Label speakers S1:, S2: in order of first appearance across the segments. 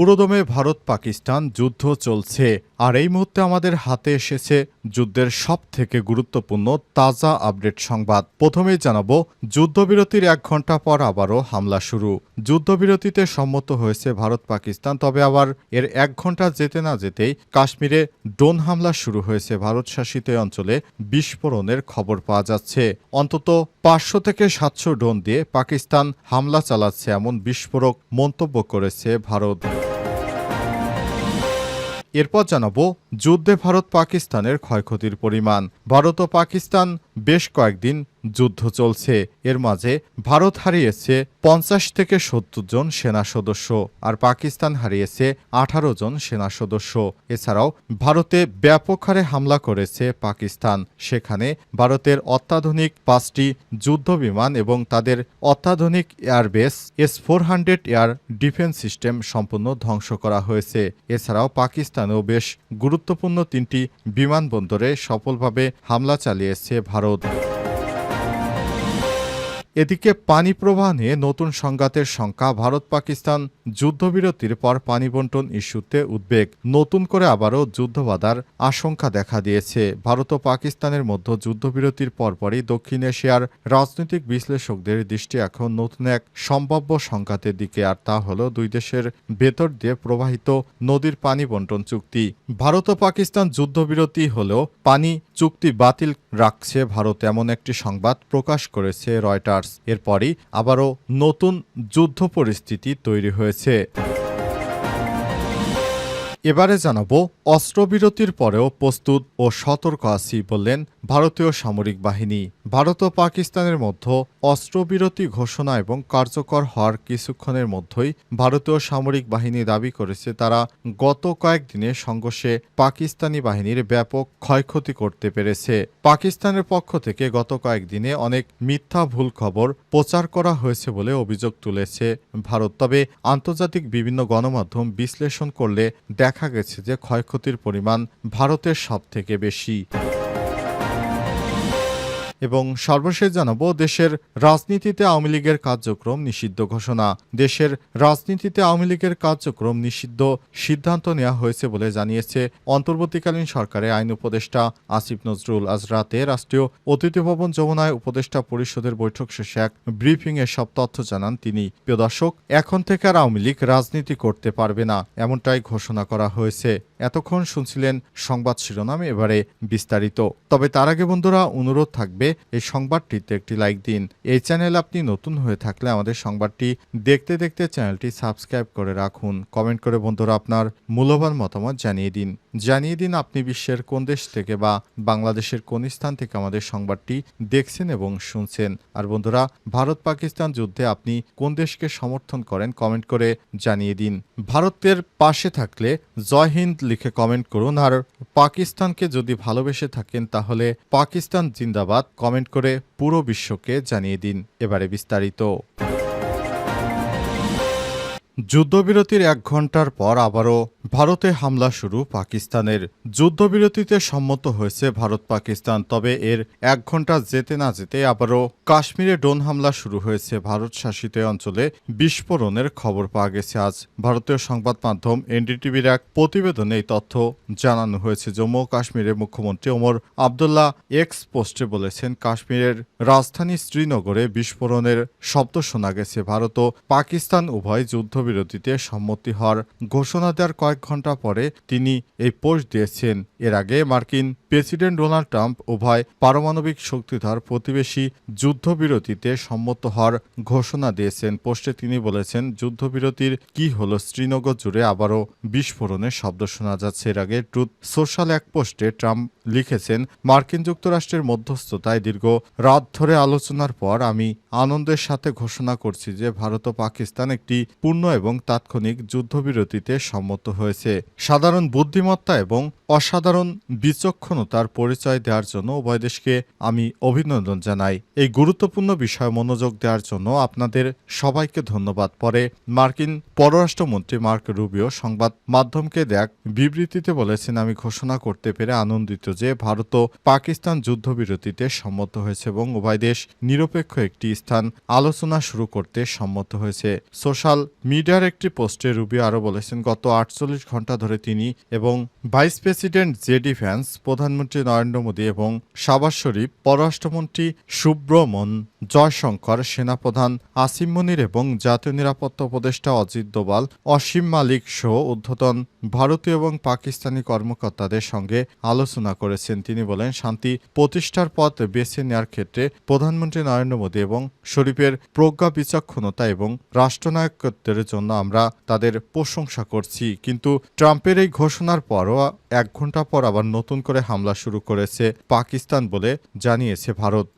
S1: পুরোদমে ভারত পাকিস্তান যুদ্ধ চলছে, আর এই মুহূর্তে আমাদের হাতে এসেছে যুদ্ধের সব থেকে গুরুত্বপূর্ণ তাজা আপডেট সংবাদ। প্রথমেই জানাব, যুদ্ধবিরতির এক ঘণ্টা পর আবারও হামলা শুরু। যুদ্ধবিরতিতে সম্মত হয়েছে ভারত পাকিস্তান, তবে আবার এর এক ঘণ্টা যেতে না যেতেই কাশ্মীরে ড্রোন হামলা শুরু হয়েছে। ভারত শাসিত অঞ্চলে বিস্ফোরণের খবর পাওয়া যাচ্ছে। অন্তত পাঁচশো থেকে সাতশো ড্রোন দিয়ে পাকিস্তান হামলা চালাচ্ছে এমন বিস্ফোরক মন্তব্য করেছে ভারত। এরপর জানাব যুদ্ধে ভারত পাকিস্তানের ক্ষয়ক্ষতির পরিমাণ। ভারত ও পাকিস্তান বেশ কয়েকদিন যুদ্ধ চলছে। এর মাঝে ভারত হারিয়েছে পঞ্চাশ থেকে সত্তর জন সেনা সদস্য আর পাকিস্তান হারিয়েছে আঠারো জন সেনা সদস্য। এছাড়াও ভারতে ব্যাপক হারে হামলা করেছে পাকিস্তান। সেখানে ভারতের অত্যাধুনিক পাঁচটি যুদ্ধ বিমান এবং তাদের অত্যাধুনিক airbase, S four hundred air defence system সম্পূর্ণ ধ্বংস করা হয়েছে। এছাড়াও পাকিস্তানেও বেশ গুরুত্বপূর্ণ তিনটি বিমানবন্দরে সফলভাবে হামলা চালিয়েছে ভারত। огородов. এদিকে পানি প্রবাহ নিয়ে নতুন সংঘাতের সংখ্যা ভারত পাকিস্তান যুদ্ধবিরতির পর পানি বন্টন ইস্যুতে উদ্বেগ। নতুন করে আবারও যুদ্ধ বাধার আশঙ্কা দেখা দিয়েছে। ভারত ও পাকিস্তানের মধ্যে যুদ্ধবিরতির পরপরই দক্ষিণ এশিয়ার রাজনৈতিক বিশ্লেষকদের দৃষ্টি এখন নতুন এক সম্ভাব্য সংঘাতের দিকে। আর তা হল দুই দেশের ভেতর দিয়ে প্রবাহিত নদীর পানি বন্টন চুক্তি। ভারত ও পাকিস্তান যুদ্ধবিরতি হলেও পানি চুক্তি বাতিল রাখছে ভারত, এমন একটি সংবাদ প্রকাশ করেছে রয়টার্স। এরপরই আবারও নতুন যুদ্ধ পরিস্থিতি তৈরি হয়েছে। এবারে জানাব অস্ত্রবিরতির পরেও প্রস্তুত ও সতর্ক আছি বললেন ভারতীয় সামরিক বাহিনী। ভারত ও পাকিস্তানের মধ্যে অস্ত্রবিরতি ঘোষণা এবং কার্যকর হওয়ার কিছুক্ষণের মধ্যেই ভারতীয় সামরিক বাহিনী দাবি করেছে তারা গত কয়েকদিনে সংঘর্ষে পাকিস্তানি বাহিনীর ব্যাপক ক্ষয়ক্ষতি করতে পেরেছে। পাকিস্তানের পক্ষ থেকে গত কয়েকদিনে অনেক মিথ্যা ভুল খবর প্রচার করা হয়েছে বলে অভিযোগ তুলেছে ভারত। তবে আন্তর্জাতিক বিভিন্ন গণমাধ্যম বিশ্লেষণ করলে দেখা গেছে যে ক্ষয়ক্ষতির পরিমাণ ভারতের সব থেকে বেশি। এবং সর্বশেষ জানাব দেশের রাজনীতিতে আওয়ামী লীগের কার্যক্রম নিষিদ্ধ ঘোষণা। দেশের রাজনীতিতে আওয়ামী লীগের কার্যক্রম নিষিদ্ধ সিদ্ধান্ত নেওয়া হয়েছে বলে জানিয়েছে অন্তর্বর্তীকালীন সরকারের আইন উপদেষ্টা আসিফ নজরুল। আজ রাতে রাষ্ট্রীয় অতিথি ভবন যমুনায় উপদেষ্টা পরিষদের বৈঠক শেষে এক ব্রিফিং এ সব তথ্য জানান তিনি। প্রিয় দর্শক, এখন থেকে আর আওয়ামী লীগ রাজনীতি করতে পারবে না, এমনটাই ঘোষণা করা হয়েছে। এতক্ষণ শুনছিলেন সংবাদ শিরোনাম, এবারে বিস্তারিত। তবে তার আগে বন্ধুরা, অনুরোধ থাকবে এই সংবাদটিতে একটি লাইক দিন। এই চ্যানেল আপনি নতুন হয়ে থাকলে আমাদের সংবাদটি দেখতে দেখতে চ্যানেলটি সাবস্ক্রাইব করে রাখুন। কমেন্ট করে বন্ধুরা আপনার মূল্যবান মতামত জানিয়ে দিন। জানিয়ে দিন আপনি বিশ্বের কোন দেশ থেকে বা বাংলাদেশের কোন স্থান থেকে আমাদের সংবাদটি দেখছেন এবং শুনছেন। আর বন্ধুরা, ভারত পাকিস্তান যুদ্ধে আপনি কোন দেশকে সমর্থন করেন কমেন্ট করে জানিয়ে দিন। ভারতের পাশে থাকলে জয় হিন্দ লিখে কমেন্ট করুন। আর পাকিস্তানকে যদি ভালোবেসে থাকেন তাহলে পাকিস্তান জিন্দাবাদ কমেন্ট করে পুরো বিশ্বকে জানিয়ে দিন এবারে বিস্তারিত। যুদ্ধবিরতির এক ঘণ্টার পর আবারও ভারতে হামলা শুরু, পাকিস্তানের যুদ্ধবিরতিতে সম্মত হয়েছে ভারত পাকিস্তান, তবে এর এক ঘণ্টা যেতে না যেতে আবারও কাশ্মীরে ড্রোন হামলা শুরু হয়েছে। ভারত শাসিত অঞ্চলে বিস্ফোরণের খবর পাওয়া গেছে। আজ ভারতীয় সংবাদ মাধ্যম এনডিটিভির এক প্রতিবেদনে এই তথ্য জানানো হয়েছে। জম্মু ও কাশ্মীরের মুখ্যমন্ত্রী ওমর আবদুল্লাহ এক্স পোস্টে বলেছেন, কাশ্মীরের রাজধানী শ্রীনগরে বিস্ফোরণের শব্দ শোনা গেছে। ভারত ও পাকিস্তান উভয় যুদ্ধবিরতিতে সম্মতি হওয়ার ঘোষণা দেওয়ার কয়েক ঘণ্টা পরে তিনি এই পোস্ট দিয়েছেন। এর আগে মার্কিন প্রেসিডেন্ট ডোনাল্ড ট্রাম্প উভয় পারমাণবিক শক্তিধর প্রতিবেশী যুদ্ধবিরতিতে সম্মত হওয়ার ঘোষণা দিয়েছেন। পোস্টে তিনি বলেছেন, যুদ্ধবিরতির কি হলো শ্রীনগর জুড়ে আবারও বিস্ফোরণের শব্দ শোনা যাচ্ছে। এর আগে ট্রুথ সোশ্যাল এক পোস্টে ট্রাম্প লিখেছেন, মার্কিন যুক্তরাষ্ট্রের মধ্যস্থতায় দীর্ঘ রাত ধরে আলোচনার পর আমি আনন্দের সাথে ঘোষণা করছি যে ভারত ও পাকিস্তান একটি পূর্ণ এবং তাৎক্ষণিক যুদ্ধবিরতিতে সম্মত হয়েছে। সাধারণ বুদ্ধিমত্তা এবং অসাধারণ বিচক্ষণ সচেতনতার পরিচয় দেওয়ার জন্য উভয় দেশকে আমি অভিনন্দন জানাই। এই গুরুত্বপূর্ণ বিষয়ে মনোযোগ দেওয়ার জন্য আপনাদের সবাইকে ধন্যবাদ। পরে মার্কিন পররাষ্ট্রমন্ত্রী মার্ক রুবিও সংবাদ মাধ্যমকে দেখ বিবৃতিতে বলেছেন, আমি ঘোষণা করতে পেরে আনন্দিত যে ভারত ও পাকিস্তান যুদ্ধবিরতিতে সম্মত হয়েছে এবং উভয় দেশ নিরপেক্ষ একটি স্থান আলোচনা শুরু করতে সম্মত হয়েছে। সোশ্যাল মিডিয়ার একটি পোস্টে রুবিও আরও বলেছেন, গত আটচল্লিশ ঘণ্টা ধরে তিনি এবং ভাইস প্রেসিডেন্ট জেডি ভ্যান্স প্রধানমন্ত্রী নরেন্দ্র মোদী এবং শাবাজ শরীফ, পররাষ্ট্রমন্ত্রী সুব্রমণ জয়শঙ্কর, সেনাপ্রধান আসিম মনির এবং জাতীয় নিরাপত্তা উপদেষ্টা অজিত দোভাল, অসীম মালিক সহ ঊর্ধ্বতন ভারতীয় এবং পাকিস্তানি কর্মকর্তাদের সঙ্গে আলোচনা করেছেন। তিনি বলেন, শান্তি প্রতিষ্ঠার পথ বেছে নেওয়ার ক্ষেত্রে প্রধানমন্ত্রী নরেন্দ্র মোদী এবং শরীফের প্রজ্ঞা বিচক্ষণতা এবং রাষ্ট্রনায়কত্বের জন্য আমরা তাদের প্রশংসা করছি। কিন্তু ট্রাম্পের এই ঘোষণার পরও এক ঘণ্টা পর আবার নতুন করে হামলা শুরু করেছে পাকিস্তান বলে জানিয়েছে ভারত।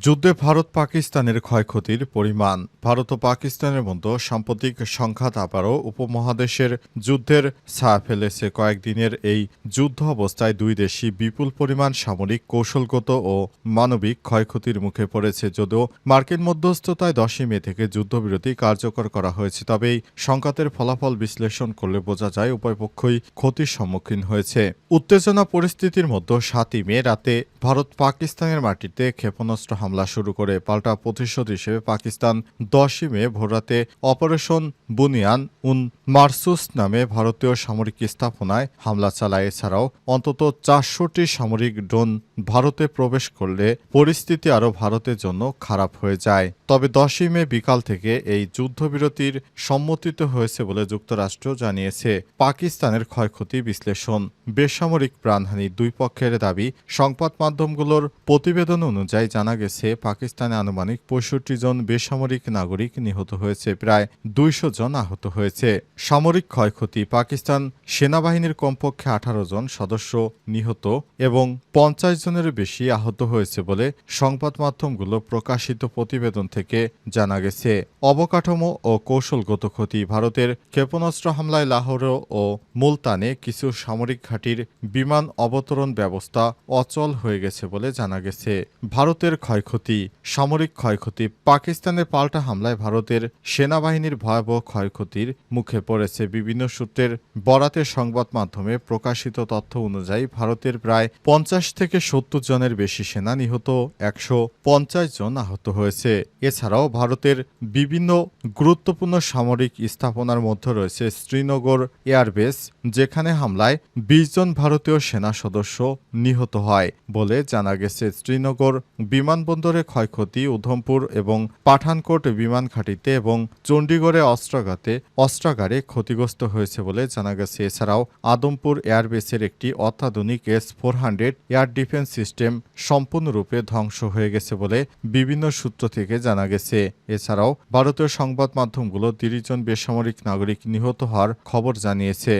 S1: যুদ্ধে ভারত পাকিস্তানের ক্ষয়ক্ষতির পরিমাণ। ভারত ও পাকিস্তানের মধ্যে সাম্প্রতিক সংঘাত আবারও উপমহাদেশের যুদ্ধের ছায়া ফেলেছে। কয়েকদিনের এই যুদ্ধ অবস্থায় দুই দেশই বিপুল পরিমাণ সামরিক, কৌশলগত ও মানবিক ক্ষয়ক্ষতির মুখে পড়েছে। যদিও মার্কিন মধ্যস্থতায় দশই মে থেকে যুদ্ধবিরতি কার্যকর করা হয়েছে, তবে এই সংঘাতের ফলাফল বিশ্লেষণ করলে বোঝা যায় উভয় পক্ষই ক্ষতির সম্মুখীন হয়েছে। উত্তেজনা পরিস্থিতির মধ্যে সাতই মে রাতে ভারত পাকিস্তানের মাটিতে ক্ষেপণাস্ত্র হামলা শুরু করে পাল্টা প্রতিশোধ হিসেবে পাকিস্তান দশই মে ভোররাতে অপারেশন বুনিয়ান উন মারসুস নামে ভারতীয় সামরিক স্থাপনায় হামলা চালায়, এছাড়াও অন্তত চারশোটি সামরিক ড্রোন ভারতে প্রবেশ করলে পরিস্থিতি আরও ভারতের জন্য খারাপ হয়ে যায়। তবে দশই মে বিকাল থেকে এই যুদ্ধবিরতির সম্মতিত হয়েছে বলে যুক্তরাষ্ট্র জানিয়েছে। পাকিস্তানের ক্ষয়ক্ষতি বিশ্লেষণ। বেসামরিক প্রাণহানি দুই পক্ষের দাবি, সংবাদ মাধ্যমগুলোর প্রতিবেদন অনুযায়ী জানা গেছে, পাকিস্তানে আনুমানিক পঁয়ষট্টি জন বেসামরিক নাগরিক নিহত হয়েছে, প্রায় দুইশো জন আহত হয়েছে। সামরিক ক্ষয়ক্ষতি, পাকিস্তান সেনাবাহিনীর কমপক্ষে আঠারো জন সদস্য নিহত এবং পঞ্চাশ জনের বেশি আহত হয়েছে বলে সংবাদ মাধ্যমগুলো প্রকাশিত প্রতিবেদন থেকে জানা গেছে। অবকাঠামো ও কৌশলগত ক্ষতি, ভারতের ক্ষেপণাস্ত্র হামলায় লাহোর ও মুলতানে কিছু সামরিক ঘাঁটির বিমান অবতরণ ব্যবস্থা অচল হয়ে গেছে বলে জানা গেছে। ভারতের ক্ষয়ক্ষতি, সামরিক ক্ষয়ক্ষতি পাকিস্তানের পাল্টা হামলায় ভারতের সেনাবাহিনীর ভয়াবহ ক্ষয়ক্ষতির মুখে পড়েছে বিভিন্ন সূত্রের বরাতের সংবাদ মাধ্যমে প্রকাশিত তথ্য অনুযায়ী ভারতের প্রায় পঞ্চাশ থেকে সত্তর জনের বেশি সেনা নিহত, একশো পঞ্চাশ জন আহত হয়েছে। এছাড়াও ভারতের বিভিন্ন গুরুত্বপূর্ণ সামরিক স্থাপনার মধ্যে রয়েছে শ্রীনগর এয়ারবেস, যেখানে হামলায় বিশ জন ভারতীয় সেনা সদস্য নিহত হয় বলে জানা গেছে। শ্রীনগর বিমানবন্দরে ক্ষয়ক্ষতি উধমপুর এবং পাঠানকোট বিমান ঘাঁটিতে এবং চণ্ডীগড়ে অস্ত্রাঘাতে অস্ত্রাগারে ক্ষতিগ্রস্ত হয়েছে বলে জানা গেছে। এছাড়াও আদমপুর এয়ারবেসের একটি অত্যাধুনিক S four hundred air defence system সম্পূর্ণরূপে ধ্বংস হয়ে গেছে বলে বিভিন্ন সূত্র থেকে জানা গেছে। এছাড়াও ভারতীয় সংবাদ মাধ্যমগুলো তিরিশ জন বেসামরিক নাগরিক নিহত হওয়ার খবর জানিয়েছে।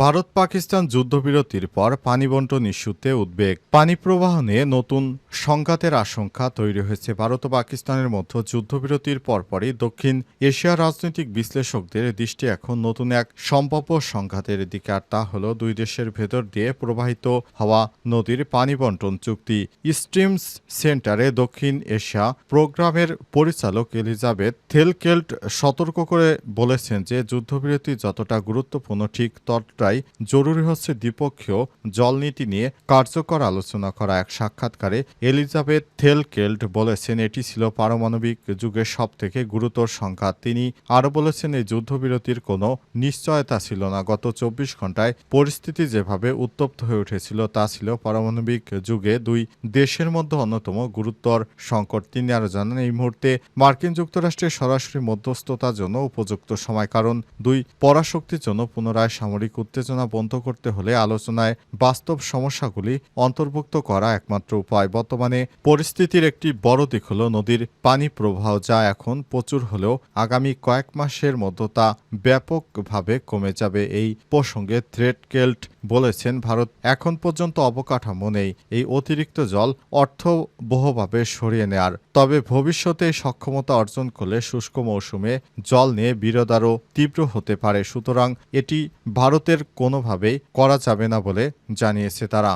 S1: ভারত পাকিস্তান যুদ্ধবিরতির পর পানি বন্টন ইস্যুতে উদ্বেগ। পানি প্রবাহ নিয়ে নতুন সংঘাতের আশঙ্কা তৈরি হয়েছে ভারত ও পাকিস্তানের মধ্যে। যুদ্ধবিরতির পরপরই দক্ষিণ এশিয়ার রাজনৈতিক বিশ্লেষকদের দৃষ্টি এখন নতুন এক সম্ভাব্য সংঘাতের দিকে। আর তা হল দুই দেশের ভেতর দিয়ে প্রবাহিত হওয়া নদীর পানি বন্টন চুক্তি। স্ট্রিমস সেন্টারে দক্ষিণ এশিয়া প্রোগ্রামের পরিচালক এলিজাবেথ থেলকেল্ট সতর্ক করে বলেছেন যে যুদ্ধবিরতি যতটা গুরুত্বপূর্ণ, ঠিক ততটাই জরুরি হচ্ছে দ্বিপক্ষীয় জলনীতি নিয়ে কার্যকর আলোচনা করা। এক সাক্ষাৎকারে এলিজাবেথ থেলকেল্ট বলেছেন, এটি ছিল পারমাণবিক যুগের সবথেকে গুরুতর সংঘাত তিনি আরও বলেছেন, এই যুদ্ধবিরতির কোনো নিশ্চয়তা ছিল না। গত চব্বিশ ঘন্টায় পরিস্থিতি যেভাবে উত্তপ্ত হয়ে উঠেছিল, তা ছিল পারমাণবিক যুগে দুই দেশের মধ্যে অন্যতম গুরুতর সংকট। তিনি আরও জানান, এই মুহূর্তে মার্কিন যুক্তরাষ্ট্রের সরাসরি মধ্যস্থতার জন্য উপযুক্ত সময়, কারণ দুই পরাশক্তির জন্য পুনরায় সামরিক উত্তেজনা বন্ধ করতে হলে আলোচনায় বাস্তব সমস্যাগুলি অন্তর্ভুক্ত করা একমাত্র উপায়। বর্তমানে পরিস্থিতির একটি বড় দিক হল নদীর পানি প্রবাহ, যা এখন প্রচুর হলেও আগামী কয়েক মাসের মধ্যে তা ব্যাপকভাবে কমে যাবে। এই প্রসঙ্গে থ্রেড কেল্ট বলেছেন, ভারত এখন পর্যন্ত অবকাঠামো নেই। এই অতিরিক্ত জল অর্থবহভাবে সরিয়ে নেয়ার। তবে ভবিষ্যতে সক্ষমতা অর্জন করলে শুষ্ক মৌসুমে জল নিয়ে বিরোধ আরও তীব্র হতে পারে। সুতরাং এটি ভারতের কোনোভাবেই করা যাবে না বলে জানিয়েছে তারা।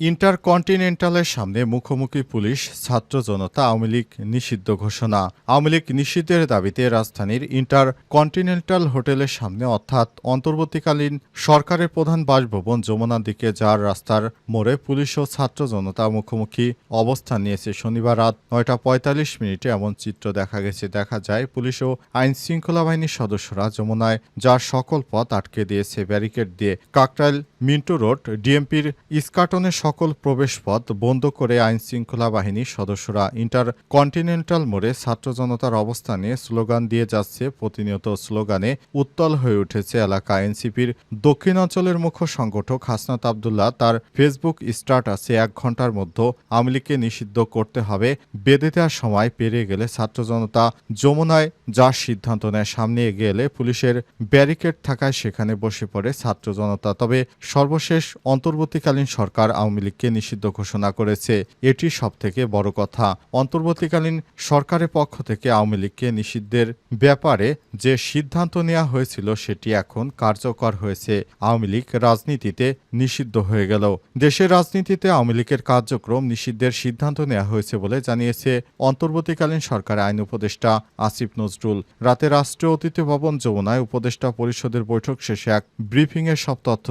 S1: ইন্টারকন্টিনেন্টালের সামনে মুখোমুখি পুলিশ, ছাত্র জনতা, আওয়ামী লীগ নিষিদ্ধ ঘোষণা। আওয়ামী লীগ নিষিদ্ধের দাবিতে রাজধানীর ইন্টারকন্টিনেন্টাল হোটেলের সামনে অর্থাৎ অন্তর্বর্তীকালীন সরকারের প্রধান বাসভবন যমুনার দিকে যার রাস্তার মোড়ে পুলিশ ও ছাত্র জনতা মুখোমুখি অবস্থান নিয়েছে। শনিবার রাত নয়টা পঁয়তাল্লিশ মিনিটে এমন চিত্র দেখা গেছে। দেখা যায়, পুলিশ ও আইন শৃঙ্খলা বাহিনীর সদস্যরা যমুনায় যার সকল পথ আটকে দিয়েছে। ব্যারিকেড দিয়ে কাকরাইল মিন্টু রোড, ডিএমপির ইস্কাটনের সকল প্রবেশপথ বন্ধ করে আইন শৃঙ্খলা বাহিনীর সদস্যরা ইন্টার কন্টিনেন্টাল মোড়ে ছাত্র জনতার অবস্থানে স্লোগান দিয়ে যাচ্ছে প্রতিনিয়ত স্লোগানে উত্তল হয়ে উঠেছে এলাকা এনসিপির দক্ষিণাঞ্চলের মুখ্য সংগঠক হাসনাত আবদুল্লাহ। তার ফেসবুক স্ট্যাটাসে এক ঘণ্টার মধ্যে আওয়ামী লীগকে নিষিদ্ধ করতে হবে বেঁধে দেওয়ার সময় পেরিয়ে গেলে ছাত্র জনতা যমুনায় যার সিদ্ধান্ত নেয়, সামনে এগিয়ে এলে পুলিশের ব্যারিকেড থাকায় সেখানে বসে পড়ে ছাত্র জনতা। তবে সর্বশেষ অন্তর্বর্তীকালীন সরকার আওয়ামী লীগকে নিষিদ্ধ ঘোষণা করেছে। এটি সবথেকে বড় কথা। অন্তর্বর্তীকালীন সরকারের পক্ষ থেকে আওয়ামী লীগকে নিষিদ্ধের ব্যাপারে যে সিদ্ধান্ত নেওয়া হয়েছিল, সেটি এখন কার্যকর হয়েছে। আওয়ামী লীগ রাজনীতিতে নিষিদ্ধ হয়ে গেল। দেশের রাজনীতিতে আওয়ামী লীগের কার্যক্রম নিষিদ্ধের সিদ্ধান্ত নেওয়া হয়েছে বলে জানিয়েছে অন্তর্বর্তীকালীন সরকার আইন উপদেষ্টা আসিফ নজরুল। রাতে রাষ্ট্রীয় অতিথি ভবন যমুনায় উপদেষ্টা পরিষদের বৈঠক শেষে এক ব্রিফিংয়ে সব তথ্য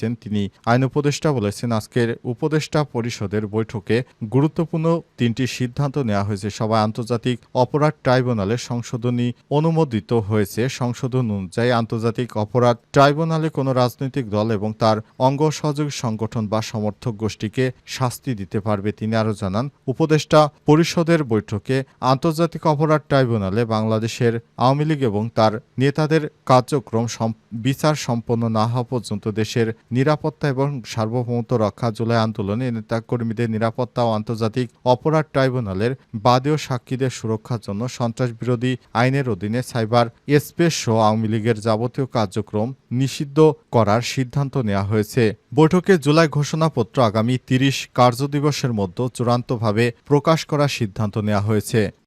S1: জানিয়েছেন তিনি আইন উপদেষ্টা বলেছেন, আজকের উপদেষ্টা পরিষদের বৈঠকে গুরুত্বপূর্ণ তিনটি সিদ্ধান্ত নেওয়া হয়েছে। সবাই আন্তর্জাতিক অপরাধ ট্রাইব্যুনালে সংশোধনী অনুমোদিত হয়েছে। সংশোধন অনুযায়ী আন্তর্জাতিক অপরাধ ট্রাইব্যুনালে কোনো রাজনৈতিক দল এবং তার অঙ্গ সহযোগী সংগঠন বা সমর্থক গোষ্ঠীকে শাস্তি দিতে পারবে। তিনি আরও জানান, উপদেষ্টা পরিষদের বৈঠকে আন্তর্জাতিক অপরাধ ট্রাইব্যুনালে বাংলাদেশের আওয়ামী লীগ এবং তার নেতাদের কার্যক্রম বিচার সম্পন্ন না হওয়া পর্যন্ত দেশের নিরাপত্তা এবং সার্বভৌমত্ব রক্ষা জুলাই আন্দোলনে নেতা কর্মীদের নিরাপত্তা ও আন্তর্জাতিক অপরাধ ট্রাইব্যুনালের বাদী ও সাক্ষীদের সুরক্ষার জন্য সন্ত্রাস বিরোধী আইনের অধীনে সাইবার স্পেস সহ আওয়ামী লীগের যাবতীয় কার্যক্রম নিষিদ্ধ করার সিদ্ধান্ত নেওয়া হয়েছে। বৈঠকে জুলাই ঘোষণাপত্র আগামী তিরিশ কার্যদিবসের মধ্যে চূড়ান্তভাবে প্রকাশ করার সিদ্ধান্ত নেওয়া হয়েছে।